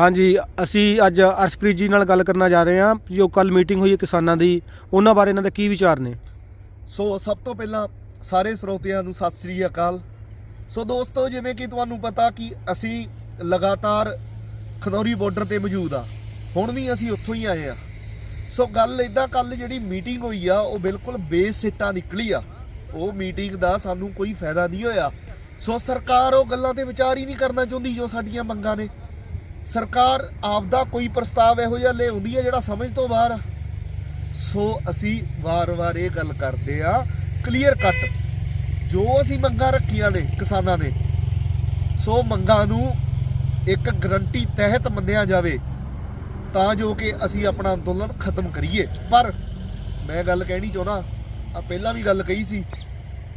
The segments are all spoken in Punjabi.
ਹਾਂਜੀ, ਅਸੀਂ ਅੱਜ ਅਰਸ਼ਪ੍ਰੀਤ ਜੀ ਨਾਲ ਗੱਲ ਕਰਨਾ ਜਾ ਰਹੇ ਹਾਂ, ਜੋ ਕੱਲ ਮੀਟਿੰਗ ਹੋਈ ਹੈ ਕਿਸਾਨਾਂ ਦੀ। ਉਹਨਾਂ ਬਾਰੇ ਇਹਨਾਂ ਦੇ ਕੀ ਵਿਚਾਰ ਨੇ? ਸੋ ਸਭ ਤੋਂ ਪਹਿਲਾਂ ਸਾਰੇ ਸਰੋਤਿਆਂ ਨੂੰ ਸਤਿ ਸ੍ਰੀ ਅਕਾਲ। ਸੋ ਦੋਸਤੋ, ਜਿਵੇਂ ਕਿ ਤੁਹਾਨੂੰ ਪਤਾ ਕਿ ਅਸੀਂ ਲਗਾਤਾਰ ਖਨੌਰੀ ਬਾਰਡਰ ਤੇ ਮੌਜੂਦ ਆ ਹੁਣ ਵੀ ਅਸੀਂ ਉੱਥੋਂ ਹੀ ਆਏ ਆ ਸੋ ਗੱਲ ਇਦਾਂ ਕੱਲ ਜਿਹੜੀ ਮੀਟਿੰਗ ਹੋਈ ਆ, ਉਹ ਬਿਲਕੁਲ ਬੇਸਿੱਟਾ ਨਿਕਲੀ ਆ। ਉਹ ਮੀਟਿੰਗ ਦਾ ਸਾਨੂੰ ਕੋਈ ਫਾਇਦਾ ਨਹੀਂ ਹੋਇਆ। ਸੋ ਸਰਕਾਰ ਉਹ ਗੱਲਾਂ ਤੇ ਵਿਚਾਰ ਹੀ ਨਹੀਂ ਕਰਨਾ ਚਾਹੁੰਦੀ ਜੋ ਸਾਡੀਆਂ ਮੰਗਾਂ ਨੇ। ਸਰਕਾਰ ਆਪਦਾ ਕੋਈ ਪ੍ਰਸਤਾਵ ਇਹੋ ਜਿਹਾ ਲਿਆਉਂਦੀ ਹੈ ਜਿਹੜਾ ਸਮਝ ਤੋਂ ਬਾਹਰ ਆ? ਸੋ ਅਸੀਂ ਵਾਰ-ਵਾਰ ਇਹ ਗੱਲ ਕਰਦੇ ਆ ਕਲੀਅਰ ਕੱਟ ਜੋ ਅਸੀਂ ਮੰਗਾਂ ਰੱਖੀਆਂ ਨੇ ਕਿਸਾਨਾਂ ਨੇ, ਸੋ ਮੰਗਾਂ ਨੂੰ ਇੱਕ ਗਰੰਟੀ ਤਹਿਤ ਮੰਨਿਆ ਜਾਵੇ, ਤਾਂ ਜੋ ਕਿ ਅਸੀਂ ਆਪਣਾ ਅੰਦੋਲਨ ਖਤਮ ਕਰੀਏ। ਪਰ ਮੈਂ ਗੱਲ ਕਹਿਣੀ ਚਾਹੁੰਦਾ ਆ ਪਹਿਲਾਂ ਵੀ ਗੱਲ ਕਹੀ ਸੀ,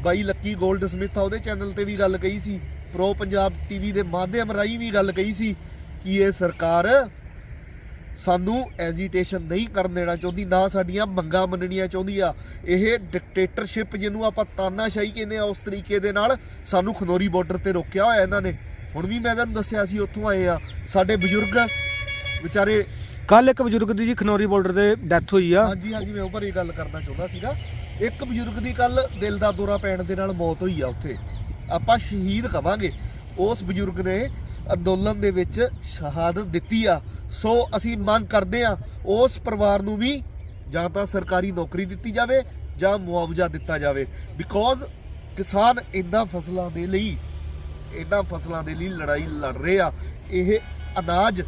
ਬਾਈ ਲੱਕੀ 골ਡ ਸਮਿਥ ਆ ਉਹਦੇ ਚੈਨਲ ਤੇ ਵੀ ਗੱਲ ਕਹੀ ਸੀ, ਪ੍ਰੋ ਪੰਜਾਬ ਟੀਵੀ ਦੇ ਮਾਧਿਅਮ ਰਾਹੀਂ ਵੀ ਗੱਲ ਕਹੀ ਸੀ ਕਿ ਇਹ ਸਰਕਾਰ ਸਾਨੂੰ ਐਜੀਟੇਸ਼ਨ ਨਹੀਂ ਕਰਨ ਦੇਣਾ ਚਾਹੁੰਦੀ ਨਾ ਸਾਡੀਆਂ ਮੰਗਾਂ ਮੰਨਣੀਆਂ ਚਾਹੁੰਦੀ ਆ। ਇਹ ਡਿਕਟੇਟਰਸ਼ਿਪ ਜਿਹਨੂੰ ਆਪਾਂ ਤਾਨਾਸ਼ਾਹੀ ਕਹਿੰਦੇ ਆ ਉਸ ਤਰੀਕੇ ਦੇ ਨਾਲ ਸਾਨੂੰ ਖਨੌਰੀ ਬਾਰਡਰ ਤੇ ਰੋਕਿਆ ਹੋਇਆ ਇਹਨਾਂ ਨੇ। ਹੁਣ ਵੀ ਮੈਂ ਤੁਹਾਨੂੰ ਦੱਸਿਆ ਸੀ ਉੱਥੋਂ ਆਏ ਆ। ਸਾਡੇ ਬਜ਼ੁਰਗ ਵਿਚਾਰੇ ਕੱਲ ਇੱਕ ਬਜ਼ੁਰਗ ਦੀ ਜੀ ਖਨੌਰੀ ਬਾਰਡਰ ਤੇ ਡੈਥ ਹੋਈ ਆ। ਹਾਂਜੀ ਹਾਂਜੀ ਮੈਂ ਉੱਪਰ ਇਹ ਗੱਲ ਕਰਨਾ ਚਾਹੁੰਦਾ ਸੀਗਾ। ਇੱਕ ਬਜ਼ੁਰਗ ਦੀ ਕੱਲ ਦਿਲ ਦਾ ਦੌਰਾ ਪੈਣ ਦੇ ਨਾਲ ਮੌਤ ਹੋਈ ਆ ਉੱਥੇ। ਆਪਾਂ ਸ਼ਹੀਦ ਕਵਾਂਗੇ। ਉਸ ਬਜ਼ੁਰਗ ਨੇ ਅੰਦੋਲਨ ਦੇ ਵਿੱਚ ਸ਼ਹਾਦਤ ਦਿੱਤੀ ਆ। ਸੋ ਅਸੀਂ ਮੰਗ ਕਰਦੇ ਆ ਉਸ ਪਰਿਵਾਰ ਨੂੰ ਵੀ ਜਾਂ ਤਾਂ ਸਰਕਾਰੀ ਨੌਕਰੀ ਦਿੱਤੀ ਜਾਵੇ ਜਾਂ ਮੁਆਵਜ਼ਾ ਦਿੱਤਾ ਜਾਵੇ। ਬਿਕੋਜ਼ ਕਿਸਾਨ ਇੰਨਾ ਫਸਲਾਂ ਦੇ ਲਈ, ਇਹਨਾਂ ਫਸਲਾਂ ਦੇ ਲਈ ਲੜਾਈ ਲੜ ਰਹੇ ਆ। ਇਹ ਅਨਾਜ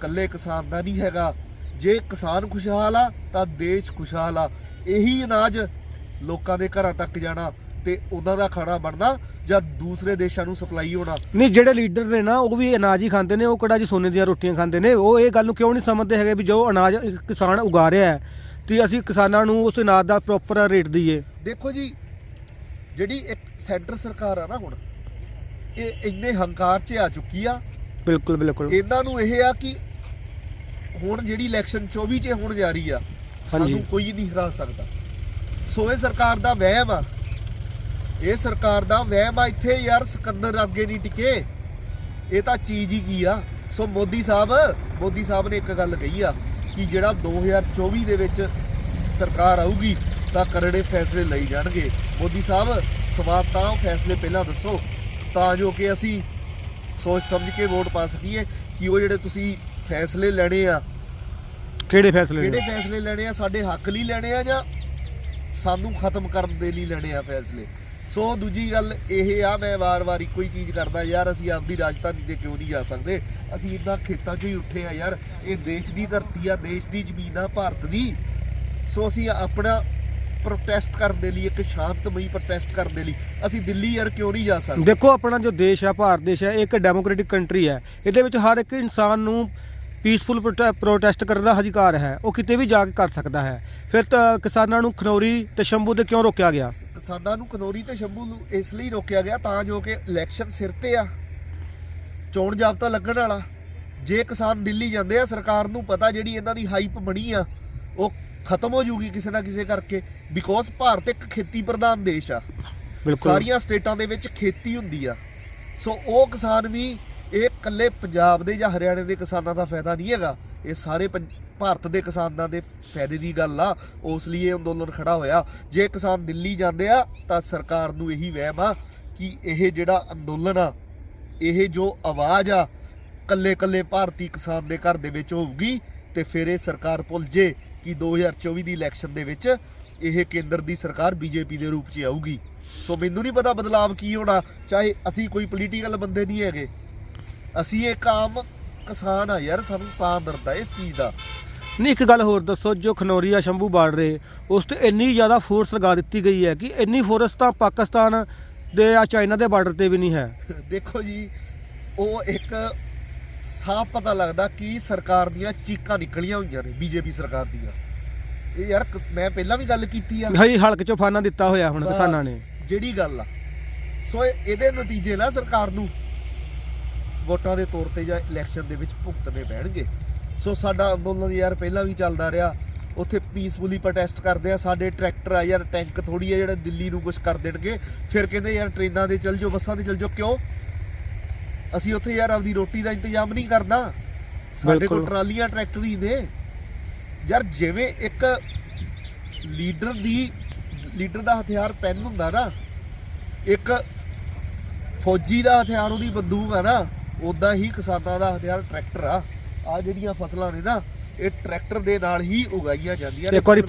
ਕੱਲੇ ਕਿਸਾਨ ਦਾ ਨਹੀਂ ਹੈਗਾ। ਜੇ ਕਿਸਾਨ ਖੁਸ਼ਹਾਲ ਆ ਤਾਂ ਦੇਸ਼ ਖੁਸ਼ਹਾਲ ਆ। ਇਹੀ ਅਨਾਜ ਲੋਕਾਂ ਦੇ ਘਰਾਂ ਤੱਕ ਜਾਣਾ। ਤੇ ਉਹਨਾਂ ਦਾ ਖਾਣਾ ਬਣਨਾ ਜਾਂ ਦੂਸਰੇ ਦੇਸ਼ਾਂ ਨੂੰ ਸਪਲਾਈ ਹੋਣਾ? ਨਹੀਂ ਜਿਹੜੇ ਲੀਡਰ ਨੇ ਨਾ ਉਹ ਵੀ ਅਨਾਜ ਹੀ ਖਾਂਦੇ ਨੇ ਉਹ ਕਿਹੜਾ ਜੀ ਸੋਨੇ ਦੀਆਂ ਰੋਟੀਆਂ ਖਾਂਦੇ ਨੇ? ਉਹ ਇਹ ਗੱਲ ਨੂੰ ਕਿਉਂ ਨਹੀਂ ਸਮਝਦੇ ਹੈਗੇ ਵੀ ਜੋ ਅਨਾਜ ਇੱਕ ਕਿਸਾਨ ਉਗਾ ਰਿਹਾ ਹੈ ਤੇ ਅਸੀਂ ਕਿਸਾਨਾਂ ਨੂੰ ਉਸ ਅਨਾਜ ਦਾ ਪ੍ਰੋਪਰ ਰੇਟ ਦਈਏ? ਦੇਖੋ ਜੀ ਜਿਹੜੀ ਇੱਕ ਸੈਂਟਰ ਸਰਕਾਰ ਆ ਨਾ ਹੁਣ ਇਹ ਇੰਨੇ ਹੰਕਾਰ 'ਚ ਆ ਚੁੱਕੀ ਆ। ਬਿਲਕੁਲ ਬਿਲਕੁਲ। ਇਹਨਾਂ ਨੂੰ ਇਹ ਆ ਕਿ ਹੁਣ ਜਿਹੜੀ ਇਲੈਕਸ਼ਨ 24 ਚ ਹੋਣ ਜਾ ਰਹੀ ਆ। ਸਾਨੂੰ ਕੋਈ ਨਹੀਂ ਹਰਾ ਸਕਦਾ। ਸੋ ਇਹ ਸਰਕਾਰ ਦਾ ਵਹਿਮ ਆ। ਇਹ ਸਰਕਾਰ ਦਾ ਵਹਿਮ ਆ ਇੱਥੇ ਯਾਰ ਸਿਕੰਦਰ ਅੱਗੇ ਨਹੀਂ ਟਿਕੇ। ਇਹ ਤਾਂ ਚੀਜ਼ ਹੀ ਕੀ ਆ? ਸੋ ਮੋਦੀ ਸਾਹਿਬ ਮੋਦੀ ਸਾਹਿਬ ਨੇ ਇੱਕ ਗੱਲ ਕਹੀ ਆ ਕਿ ਜਿਹੜਾ 2024 ਦੇ ਵਿੱਚ ਸਰਕਾਰ ਆਊਗੀ ਤਾਂ ਕਰੜੇ ਫੈਸਲੇ ਲਈ ਜਾਣਗੇ। ਮੋਦੀ ਸਾਹਿਬ ਸਵਾਲ ਤਾਂ ਉਹ ਫੈਸਲੇ ਪਹਿਲਾਂ ਦੱਸੋ ਤਾਂ ਜੋ ਕਿ ਅਸੀਂ ਸੋਚ ਸਮਝ ਕੇ ਵੋਟ ਪਾ ਸਕੀਏ ਕਿ ਉਹ ਜਿਹੜੇ ਤੁਸੀਂ ਫੈਸਲੇ ਲੈਣੇ ਆ। ਕਿਹੜੇ ਫੈਸਲੇ ਕਿਹੜੇ ਫੈਸਲੇ ਲੈਣੇ ਆ? ਸਾਡੇ ਹੱਕ ਲਈ ਲੈਣੇ ਆ ਜਾਂ ਸਾਨੂੰ ਖਤਮ ਕਰਨ ਦੇ ਲਈ ਲੈਣੇ ਆ ਫੈਸਲੇ? ਸੋ ਦੂਜੀ ਗੱਲ ਇਹ ਆ, ਮੈਂ ਵਾਰ-ਵਾਰ ਇੱਕੋ ਹੀ ਚੀਜ਼ ਕਰਦਾ, ਯਾਰ ਅਸੀਂ ਆਪਦੀ ਰਾਜਧਾਨੀ ਤੇ ਕਿਉਂ ਨਹੀਂ ਜਾ ਸਕਦੇ? ਅਸੀਂ ਇਦਾਂ ਖੇਤਾਂ 'ਚੋਂ ਹੀ ਉੱਠੇ ਆ ਯਾਰ, ਇਹ ਦੇਸ਼ ਦੀ ਧਰਤੀ ਆ, ਦੇਸ਼ ਦੀ ਜ਼ਮੀਨ ਆ, ਭਾਰਤ ਦੀ। ਸੋ ਅਸੀਂ ਆਪਣਾ ਪ੍ਰੋਟੈਸਟ ਕਰਨ ਦੇ ਲਈ, ਇੱਕ ਸ਼ਾਂਤਮਈ ਪ੍ਰੋਟੈਸਟ ਕਰਨ ਦੇ ਲਈ, ਅਸੀਂ ਦਿੱਲੀ ਯਾਰ ਕਿਉਂ ਨਹੀਂ ਜਾ ਸਕਦੇ? ਦੇਖੋ, ਆਪਣਾ ਜੋ ਦੇਸ਼ ਆ, ਭਾਰਤ ਦੇਸ਼ ਹੈ ਇਹ ਇੱਕ ਡੈਮੋਕ੍ਰੈਟਿਕ ਕੰਟਰੀ ਹੈ ਇਹਦੇ ਵਿੱਚ ਹਰ ਇੱਕ ਇਨਸਾਨ ਨੂੰ ਪੀਸਫੁਲ ਪ੍ਰੋਟੈਸਟ ਕਰਨ ਦਾ ਅਧਿਕਾਰ ਹੈ। ਉਹ ਕਿਤੇ ਵੀ ਜਾ ਕੇ ਕਰ ਸਕਦਾ ਹੈ। ਫਿਰ ਤਾਂ ਕਿਸਾਨਾਂ ਨੂੰ ਖਨੌਰੀ ਤੇ ਸ਼ੰਭੂ ਤੇ ਕਿਉਂ ਰੋਕਿਆ ਗਿਆ? ਕਿਸਾਨਾਂ ਨੂੰ ਕਨੌਰੀ ਤੇ ਸ਼ੰਭੂ ਨੂੰ ਇਸ ਲਈ ਰੋਕਿਆ ਗਿਆ ਤਾਂ ਜੋ ਕਿ ਇਲੈਕਸ਼ਨ ਸਿਰ ਤੇ ਆ ਚੋਣ ਜਾਬਤਾ ਲੱਗਣ ਵਾਲਾ। ਜੇ ਕਿਸਾਨ ਦਿੱਲੀ ਜਾਂਦੇ ਆ ਸਰਕਾਰ ਨੂੰ ਪਤਾ ਜਿਹੜੀ ਇਹਨਾਂ ਦੀ ਹਾਈਪ ਬਣੀ ਆ ਉਹ ਖਤਮ ਹੋ ਜੂਗੀ ਕਿਸੇ ਨਾ ਕਿਸੇ ਕਰਕੇ ਬਿਕੋਜ਼ ਭਾਰਤ ਇੱਕ ਖੇਤੀ ਪ੍ਰਧਾਨ ਦੇਸ਼ ਆ। ਸਾਰੀਆਂ ਸਟੇਟਾਂ ਦੇ ਵਿੱਚ ਖੇਤੀ ਹੁੰਦੀ ਆ। ਸੋ ਉਹ ਕਿਸਾਨ ਵੀ ਇਹ ਇਕੱਲੇ ਪੰਜਾਬ ਦੇ ਜਾਂ ਹਰਿਆਣੇ ਦੇ ਕਿਸਾਨਾਂ ਦਾ ਫਾਇਦਾ ਨਹੀਂ ਹੈਗਾ। ਇਹ ਸਾਰੇ ਭਾਰਤ ਦੇ ਕਿਸਾਨਾਂ ਦੇ ਫਾਇਦੇ ਦੀ ਗੱਲ ਆ, ਉਸ ਲਈ ਇਹ ਅੰਦੋਲਨ ਖੜਾ ਹੋਇਆ। ਜੇ ਕਿਸਾਨ ਦਿੱਲੀ ਜਾਂਦੇ ਆ, ਤਾਂ ਸਰਕਾਰ ਨੂੰ ਇਹੀ ਵਹਿਮ ਆ ਕਿ ਇਹ ਜਿਹੜਾ ਅੰਦੋਲਨ ਆ, ਇਹ ਜੋ ਆਵਾਜ਼ ਆ ਕੱਲੇ ਕੱਲੇ ਭਾਰਤੀ ਕਿਸਾਨ ਦੇ ਘਰ ਦੇ ਵਿੱਚ ਹੋਊਗੀ ਤੇ ਫਿਰ ਇਹ ਸਰਕਾਰ ਭੁੱਲ ਜੇ ਕਿ 2024 ਦੀ ਇਲੈਕਸ਼ਨ ਦੇ ਵਿੱਚ ਇਹ ਕੇਂਦਰ ਦੀ ਸਰਕਾਰ ਬੀਜੇਪੀ ਦੇ ਰੂਪ 'ਚ ਆਊਗੀ। ਸੋ ਮੈਨੂੰ ਨਹੀਂ ਪਤਾ ਬਦਲਾਵ ਕੀ ਹੋਣਾ, ਚਾਹੇ ਅਸੀਂ ਕੋਈ ਪੋਲੀਟੀਕਲ ਬੰਦੇ ਨਹੀਂ ਹੈਗੇ। ਅਸੀਂ ਇਹ ਆਮ ਕਿਸਾਨ ਆ ਯਾਰ, ਸਾਨੂੰ ਤਾਂ ਡਰਦਾ ਇਸ ਚੀਜ਼ ਦਾ। ਨਹੀਂ ਇੱਕ ਗੱਲ ਹੋਰ ਦੱਸੋ ਜੋ ਖਨੌਰੀ ਆ ਸ਼ੰਭੂ ਬਾਰਡਰ ਉਸ ਤੇ ਇੰਨੀ ਜ਼ਿਆਦਾ ਫੋਰਸ ਲਗਾ ਦਿੱਤੀ ਗਈ ਹੈ ਕਿ ਇੰਨੀ ਫੋਰਸ ਤਾਂ ਪਾਕਿਸਤਾਨ ਦੇ ਆ ਚਾਈਨਾ ਦੇ ਬਾਰਡਰ ਤੇ ਵੀ ਨਹੀਂ ਹੈ। ਦੇਖੋ ਜੀ ਉਹ ਇੱਕ ਸਾਫ਼ ਪਤਾ ਲੱਗਦਾ ਕਿ ਸਰਕਾਰ ਦੀਆਂ ਚੀਕਾਂ ਨਿਕਲੀਆਂ ਹੋਈਆਂ ਨੇ ਬੀਜੇਪੀ ਸਰਕਾਰ ਦੀਆਂ। ਇਹ ਯਾਰ ਮੈਂ ਪਹਿਲਾਂ ਵੀ ਗੱਲ ਕੀਤੀ ਆ। ਹਈ ਹਲਕ ਚੋਂ ਫਾਨਾ ਦਿੱਤਾ ਹੋਇਆ ਹੁਣ ਕਿਸਾਨਾਂ ਨੇ। ਜਿਹੜੀ ਗੱਲ ਆ। ਸੋ ਇਹ- ਇਹਦੇ ਨਤੀਜੇ ਨਾ ਸਰਕਾਰ ਨੂੰ ਵੋਟਾਂ ਦੇ ਤੌਰ ਤੇ ਜਾਂ ਇਲੈਕਸ਼ਨ ਦੇ ਵਿੱਚ ਭੁਗਤਣੇ ਪੈਣਗੇ। ਸੋ ਸਾਡਾ ਅੰਦੋਲਨ ਯਾਰ ਪਹਿਲਾਂ ਵੀ ਚੱਲਦਾ ਰਿਹਾ। ਉੱਥੇ ਪੀਸਫੁਲੀ ਪ੍ਰੋਟੈਸਟ ਕਰਦੇ ਆ ਸਾਡੇ ਟਰੈਕਟਰ ਆ ਯਾਰ ਟੈਂਕ ਥੋੜੀ ਆ ਜਿਹੜਾ ਦਿੱਲੀ ਨੂੰ ਕੁਝ ਕਰ ਦੇਣਗੇ। ਫਿਰ ਕਹਿੰਦੇ ਯਾਰ ਟ੍ਰੇਨਾਂ ਦੇ ਚੱਲ ਜਾਓ ਬੱਸਾਂ ਤੇ ਚੱਲ ਜਾਓ ਕਿਉਂ? ਅਸੀਂ ਉੱਥੇ ਯਾਰ ਆਪਦੀ ਰੋਟੀ ਦਾ ਇੰਤਜ਼ਾਮ ਨਹੀਂ ਕਰਨਾ। ਸਾਡੇ। ਕੋਲ ਟਰਾਲੀਆਂ ਟਰੈਕਟਰ ਹੀ ਨੇ। ਯਾਰ ਜਿਵੇਂ ਇੱਕ ਲੀਡਰ ਦੀ ਲੀਡਰ ਦਾ ਹਥਿਆਰ ਪੈਨ ਹੁੰਦਾ ਨਾ ਇੱਕ ਫੌਜੀ ਦਾ ਹਥਿਆਰ ਉਹਦੀ ਬੰਦੂਕ ਆ ਨਾ ਉਦਾਂ ਹੀ ਕਿਸਾਨਾਂ ਦਾ ਹਥਿਆਰ ਟਰੈਕਟਰ ਆ। ਆ ਜਿਹੜੀਆਂ ਫਸਲਾਂ ਨੇ ਨਾ, ਇਹ ਟਰੈਕਟਰ ਦੇ ਨਾਲ ਹੀ ਉਗਾਈਆਂ ਜਾਂਦੀਆਂ ਨੇ। ਇੱਕ ਵਾਰੀ